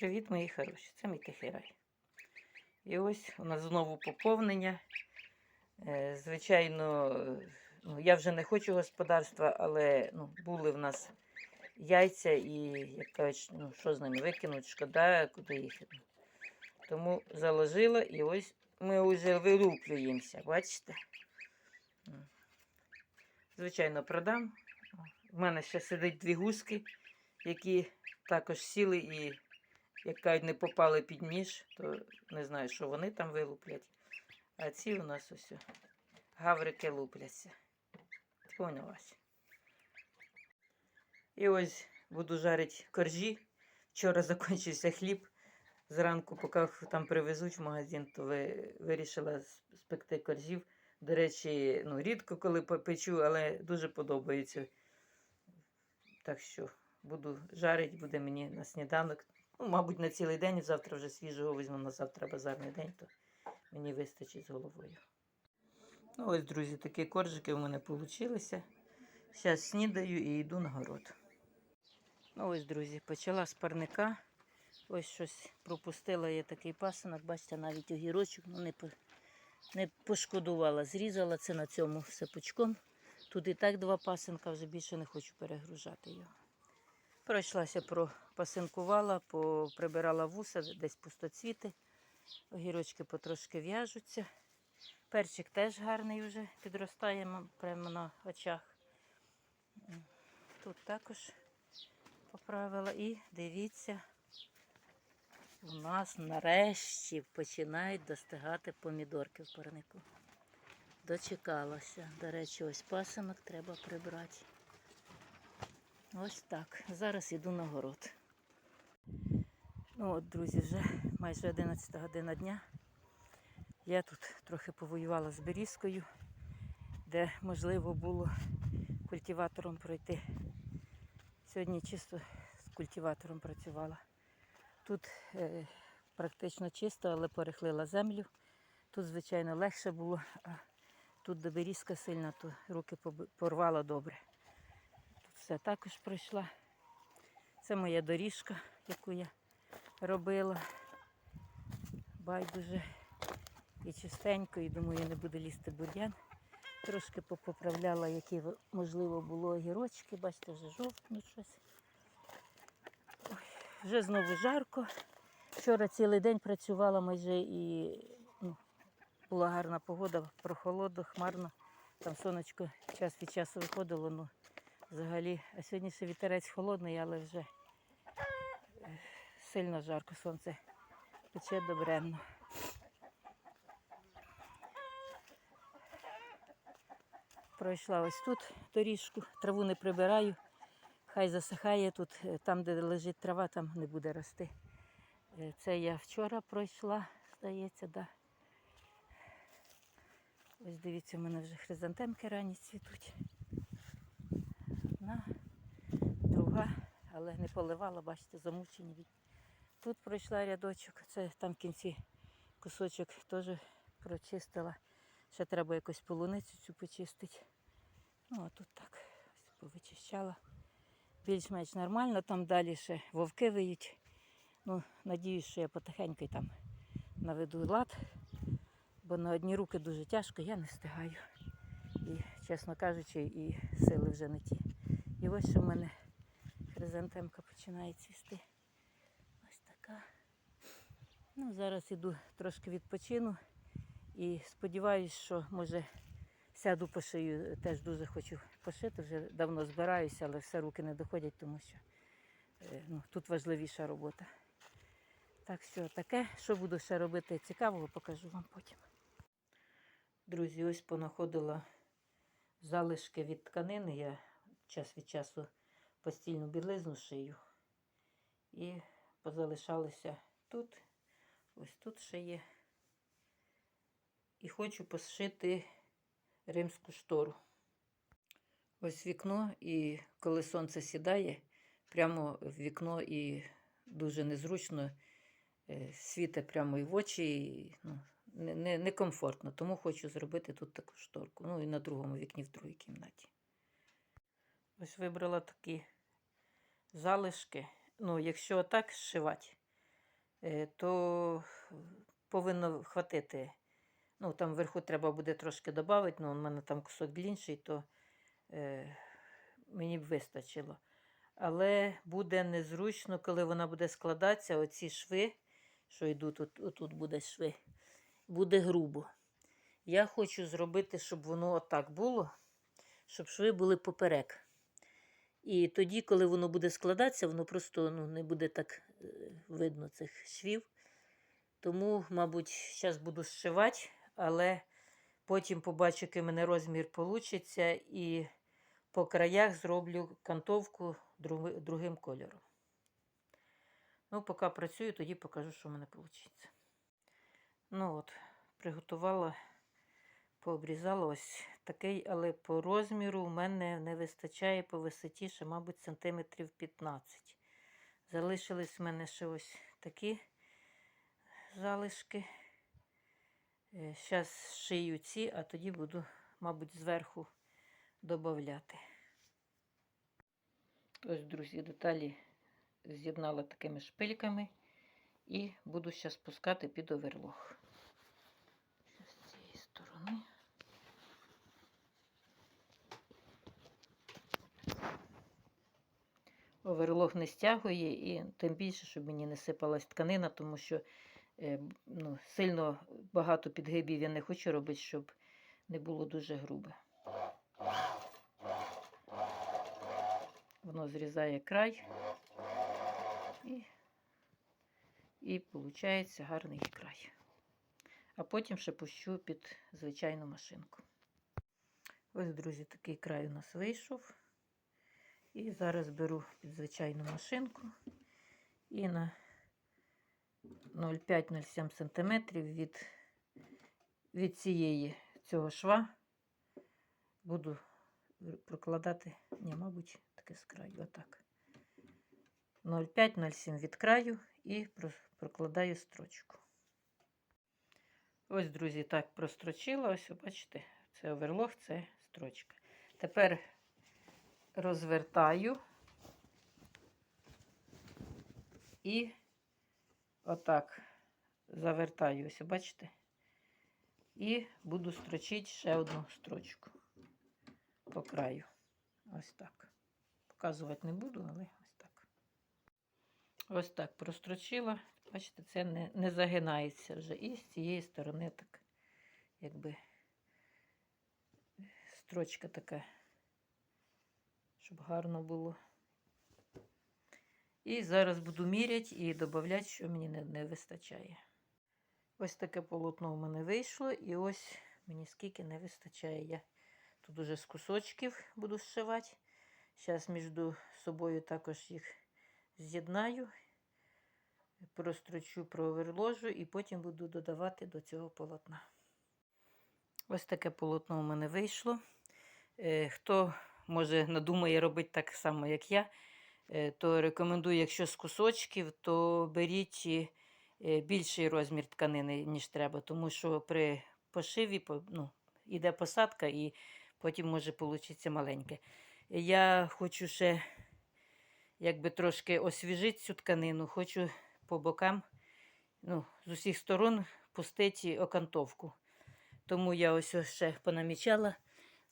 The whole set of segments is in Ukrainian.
Привіт, мої хороші, це мій тихий рай. І ось у нас знову поповнення. Е, Звичайно, ну, я вже не хочу господарства, але ну, були в нас яйця і, як кажуть, ну, що з ними викинуть, шкода, куди їх. Тому заложила і ось ми вже вилуплюємося, бачите? Звичайно, продам. У мене ще сидить дві гуски, які також сіли і, як кажуть, не попали під ніж, то не знаю, що вони там вилуплять. А ці у нас ось гаврики лупляться. Понялась. І ось буду жарити коржі. Вчора закінчився хліб. Зранку, поки там привезуть в магазин, то ви, вирішила спекти коржів. До речі, ну, рідко коли попечу, але дуже подобається. Так що буду жарити, буде мені на сніданок. Ну, мабуть, на цілий день, завтра вже свіжого візьму на завтра базарний день, то мені вистачить з головою. Ну, ось, друзі, такі коржики в мене вийшли. Зараз снідаю і йду на город. Ну, ось, друзі, почала з парника. Ось щось пропустила я такий пасинок. Бачите, навіть огірочок ну, не, не пошкодувала. Зрізала це на цьому все пучком. Тут і так два пасинка, вже більше не хочу перегружати його. Пройшлася, пропасинкувала, прибирала вуса, десь пустоцвіти. Огірочки потрошки в'яжуться. Перчик теж гарний вже підростає прямо на очах. Тут також поправила. І дивіться, у нас нарешті починають достигати помідорки в парнику. Дочекалася. До речі, ось пасинок треба прибрати. Ось так. Зараз йду на город. Ну от, друзі, вже майже 11 година дня. Я тут трохи повоювала з берізкою, де можливо було культиватором пройти. Сьогодні чисто з культиватором працювала. Тут е, практично чисто, але перехлила землю. Тут, звичайно, легше було, а тут де берізка сильна, то руки порвала добре. Тут все також пройшла. Це моя доріжка, яку я робила. Байдуже і чистенько, і думаю, не буде лізти бур'ян. Трошки попоправляла, які можливо було огірочки. Бачите, вже жовтнуть щось. Ой, вже знову жарко. Вчора цілий день працювала майже і ну, була гарна погода, прохолодно, хмарно. Там сонечко час від часу виходило. Ну, взагалі, а сьогодні ще вітерець холодний, але вже сильно жарко сонце пече добренно. Пройшла ось тут доріжку, траву не прибираю. Хай засихає тут, е, там, де лежить трава, там не буде рости. Е, Це я вчора пройшла, здається, да. Ось дивіться, у мене вже хризантемки ранні цвітуть. Одна, друга, але не поливала, бачите, замучені. від- Тут пройшла рядочок, це там в кінці кусочок теж прочистила. Ще треба якось полуницю цю почистити. Ну, а тут так ось повичищала. Більш-менш нормально, там далі ще вовки виють. Ну, надіюсь, що я потихеньку там наведу лад, бо на одні руки дуже тяжко, я не встигаю. І, чесно кажучи, і сили вже не ті. І ось що в мене хризантемка починає цвісти. Ну, зараз іду трошки відпочину і сподіваюся, що може сяду пошию. Теж дуже хочу пошити. Вже давно збираюся, але все руки не доходять, тому що е, ну, тут важливіша робота. Так що таке, що буду ще робити цікавого, покажу вам потім. Друзі, ось понаходила залишки від тканини. Я час від часу постільну білизну шию. І позалишалися тут. Ось тут ще є. І хочу пошити римську штору. Ось вікно, і коли сонце сідає, прямо в вікно і дуже незручно е, світить прямо і в очі, і, ну, не, не. Тому хочу зробити тут таку шторку. Ну і на другому вікні в другій кімнаті. Ось вибрала такі залишки. Ну, якщо так зшивати, то повинно хватити. Ну, там вверху треба буде трошки додати, але у мене там кусок длінший, то е, мені б вистачило. Але буде незручно, коли вона буде складатися, оці шви, що йдуть, от, отут буде шви, буде грубо. Я хочу зробити, щоб воно отак було, щоб шви були поперек. І тоді, коли воно буде складатися, воно просто ну, не буде так е, видно цих швів. Тому, мабуть, зараз буду зшивати, але потім побачу, який в мене розмір вийде, і по краях зроблю кантовку другим кольором. Ну, поки працюю, тоді покажу, що в мене вийде. Ну от, приготувала, пообрізала ось такий, але по розміру у мене не вистачає по висоті, ще, мабуть, сантиметрів 15. Залишились в мене ще ось такі залишки. Зараз шию ці, а тоді буду, мабуть, зверху додати. Ось, друзі, деталі з'єднала такими шпильками і буду зараз пускати під оверлог. Щас з цієї сторони. Оверлог не стягує, і тим більше, щоб мені не сипалась тканина, тому що е, ну, сильно багато підгибів я не хочу робити, щоб не було дуже грубе. Воно зрізає край і, і виходить гарний край. А потім ще пущу під звичайну машинку. Ось, друзі, такий край у нас вийшов. І зараз беру під звичайну машинку і на 0,5-0,7 см від, від цієї цього шва буду прокладати, ні, мабуть, таке з краю, отак. 0,5-0,7 від краю і прокладаю строчку. Ось, друзі, так прострочила. Ось, бачите, це оверлог, це строчка. Тепер розвертаю і отак завертаю, ось, бачите? І буду строчити ще одну строчку по краю. Ось так. Показувати не буду, але ось так. Ось так прострочила. Бачите, це не, не загинається вже. І з цієї сторони так, якби строчка така щоб гарно було. І зараз буду міряти і додати, що мені не, не вистачає. Ось таке полотно у мене вийшло, і ось мені скільки не вистачає. Я тут уже з кусочків буду зшивати. Зараз між собою також їх з'єднаю, прострочу, проверложу і потім буду додавати до цього полотна. Ось таке полотно у мене вийшло. Е, Хто може надумає робити так само, як я, е, то рекомендую, якщо з кусочків, то беріть е, більший розмір тканини, ніж треба, тому що при пошиві по- ну, іде посадка і потім може вийти маленьке. Я хочу ще якби трошки освіжити цю тканину, хочу по бокам ну, з усіх сторон пустити окантовку. Тому я ось ще понамічала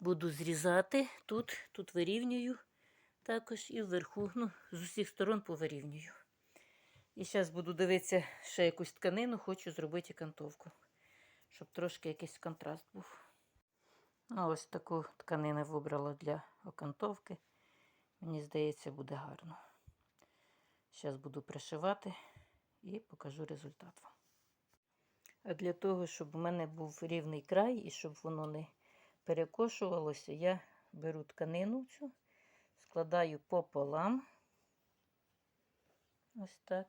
буду зрізати тут, тут вирівнюю також і вверху, ну, з усіх сторон повирівнюю. І зараз буду дивитися ще якусь тканину, хочу зробити кантовку, щоб трошки якийсь контраст був. Ну, ось таку тканину вибрала для окантовки. Мені здається, буде гарно. Зараз буду пришивати і покажу результат вам. А для того, щоб у мене був рівний край і щоб воно не перекошувалося, я беру тканину цю, складаю пополам. Ось так.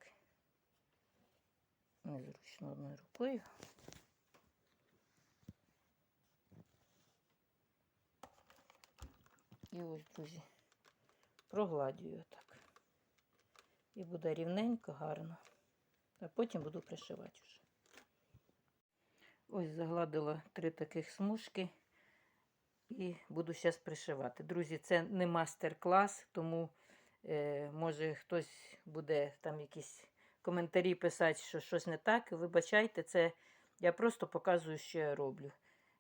Незручно одною рукою. І ось, друзі, прогладюю так. І буде рівненько, гарно. А потім буду пришивати вже. Ось загладила три таких смужки і буду зараз пришивати. Друзі, це не мастер-клас, тому е, може хтось буде там якісь коментарі писати, що щось не так. Вибачайте, це я просто показую, що я роблю.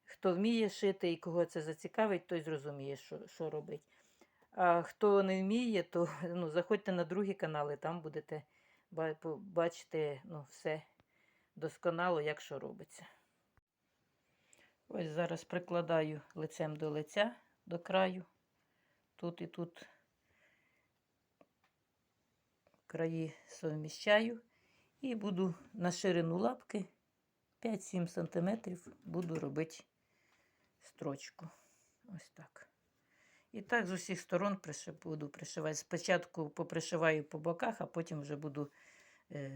Хто вміє шити і кого це зацікавить, той зрозуміє, що, що робить. А хто не вміє, то ну, заходьте на другі канали, там будете ба- бачити ну, все досконало, як що робиться. Ось зараз прикладаю лицем до лиця до краю. Тут і тут краї совміщаю і буду на ширину лапки 5-7 см буду робити строчку. Ось так. І так з усіх сторон буду пришивати. Спочатку попришиваю по боках, а потім вже буду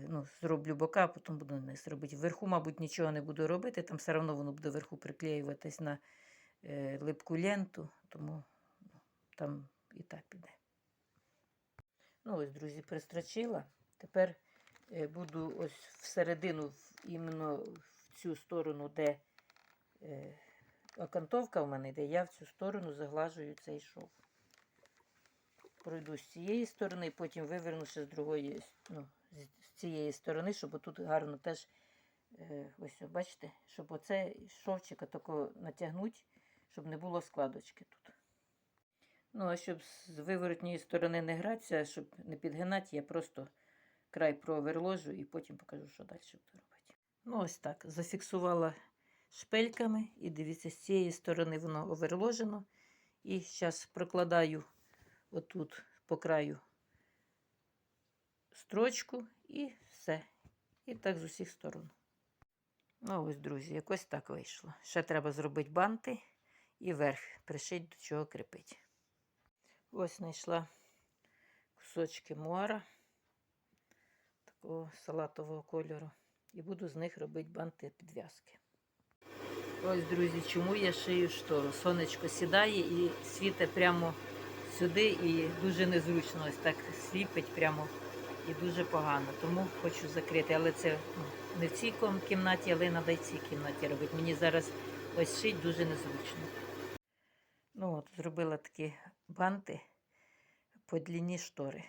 ну, зроблю бока, а потім буду низ робити. Вверху, мабуть, нічого не буду робити, там все одно воно буде вверху приклеюватись на е, липку ленту, тому ну, там і так піде. Ну, ось, друзі, пристрочила. Тепер е, буду ось всередину, іменно в цю сторону, де е, окантовка в мене йде, я в цю сторону заглажую цей шов. Пройду з цієї сторони, потім виверну ще з другої, ну, з цієї сторони, щоб тут гарно теж, е, ось бачите, щоб оце шовчика тако натягнути, щоб не було складочки тут. Ну, а щоб з виворотньої сторони не гратися, щоб не підгинати, я просто край проверложу і потім покажу, що далі буду робити. Ну, ось так. Зафіксувала шпельками і дивіться, з цієї сторони воно оверложено. І зараз прокладаю отут по краю строчку і все. І так з усіх сторон. Ну, ось, друзі, якось так вийшло. Ще треба зробити банти і верх пришити, до чого кріпить. Ось знайшла кусочки муара такого салатового кольору. І буду з них робити банти підв'язки. Ось, друзі, чому я шию штору. Сонечко сідає і світить прямо сюди, і дуже незручно ось так сліпить прямо і дуже погано. Тому хочу закрити. Але це ну, не в цій кімнаті, але треба в цій кімнаті робити. Мені зараз ось шить дуже незручно. Ну от, зробила такі банти по длині штори.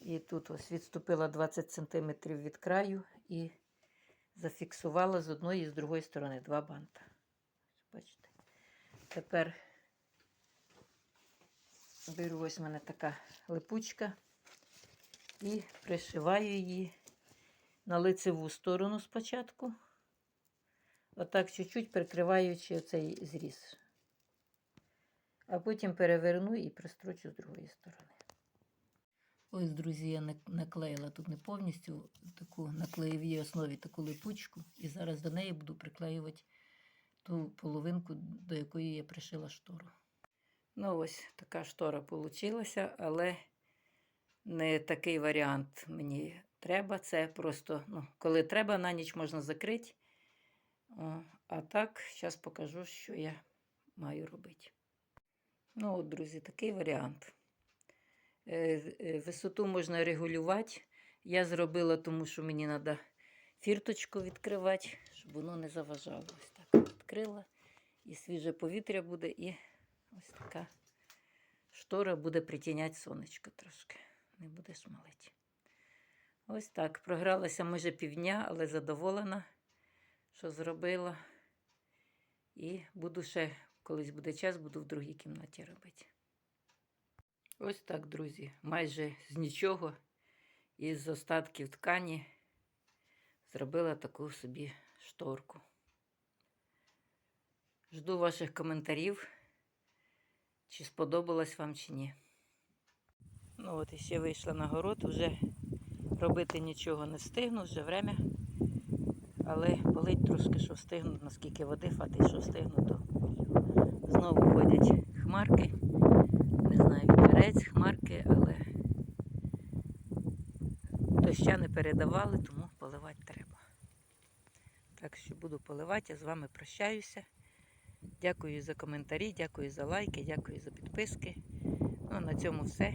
І тут ось відступила 20 см від краю і зафіксувала з одної і з другої сторони два банта. Бачите? Тепер беру ось в мене така липучка і пришиваю її на лицеву сторону спочатку. Отак чуть-чуть прикриваючи цей зріз. А потім переверну і пристрочу з другої сторони. Ось, друзі, я наклеїла тут не повністю таку на клеєвій основі таку липучку. І зараз до неї буду приклеювати ту половинку, до якої я пришила штору. Ну, ось така штора вийшла, але не такий варіант мені треба. Це просто, ну, коли треба, на ніч можна закрити. О, А так, зараз покажу, що я маю робити. Ну, от, друзі, такий варіант. Е, е, Висоту можна регулювати. Я зробила, тому що мені треба фірточку відкривати, щоб воно не заважало. Ось так відкрила. І свіже повітря буде, і ось така штора буде притіняти сонечко трошки. Не буде шмалити. Ось так. Програлася майже півдня, але задоволена, що зробила. І буду ще, колись буде час, буду в другій кімнаті робити. Ось так, друзі, майже з нічого із остатків ткані зробила таку собі шторку. Жду ваших коментарів, чи сподобалось вам, чи ні. Ну от і ще вийшла на город, вже робити нічого не встигну, вже время. Але болить трошки, що встигну, наскільки води хватить, що встигну, то. Знову ходять хмарки. Не знаю, вітерець, хмарки, але доща не передавали, тому поливати треба. Так що буду поливати, я з вами прощаюся. Дякую за коментарі, дякую за лайки, дякую за підписки. Ну, на цьому все.